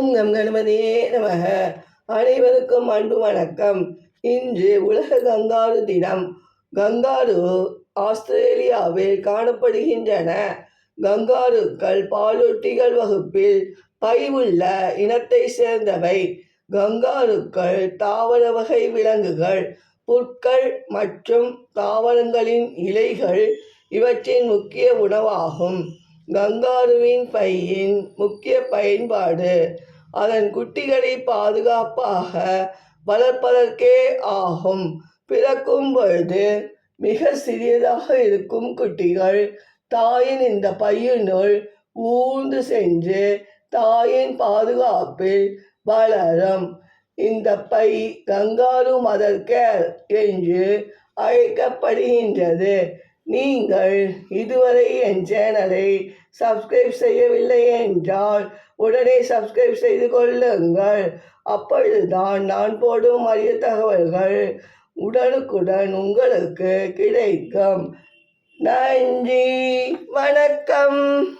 ஓம் come கணபதியே நமக. அனைவருக்கும் அன்பு வணக்கம். இன்று உலக கங்காரு தினம். கங்காரு ஆஸ்திரேலியாவில் காணப்படுகின்றன. கங்காருக்கள் பாலூட்டிகள் வகுப்பில் பைவுள்ள இனத்தை சேர்ந்தவை. கங்காருக்கள் தாவர வகை விலங்குகள் புற்கள் மற்றும் தாவரங்களின் இலைகள் இவற்றின் முக்கிய உணவாகும். கங்காருவின் பையின் முக்கிய பயன்பாடு அதன் குட்டிகளை பாதுகாப்பாக வளர்ப்பதற்கே ஆகும். பிறக்கும் பொழுது மிக சிறியதாக இருக்கும் குட்டிகள் தாயின் இந்த பையினுள் ஊர்ந்து சென்று தாயின் பாதுகாப்பில் வளரும். இந்த பை கங்காரு மதர் கேர் என்று அழைக்கப்படுகின்றது. நீங்கள் இதுவரை என் சேனலை சப்ஸ்கிரைப் செய்யவில்லை என்றால் உடனே சப்ஸ்கிரைப் செய்து கொள்ளுங்கள். அப்பொழுதுதான் நான் போடும் அரிய தகவல்கள் உடனுக்குடன் உங்களுக்கு கிடைக்கும். நன்றி. வணக்கம்.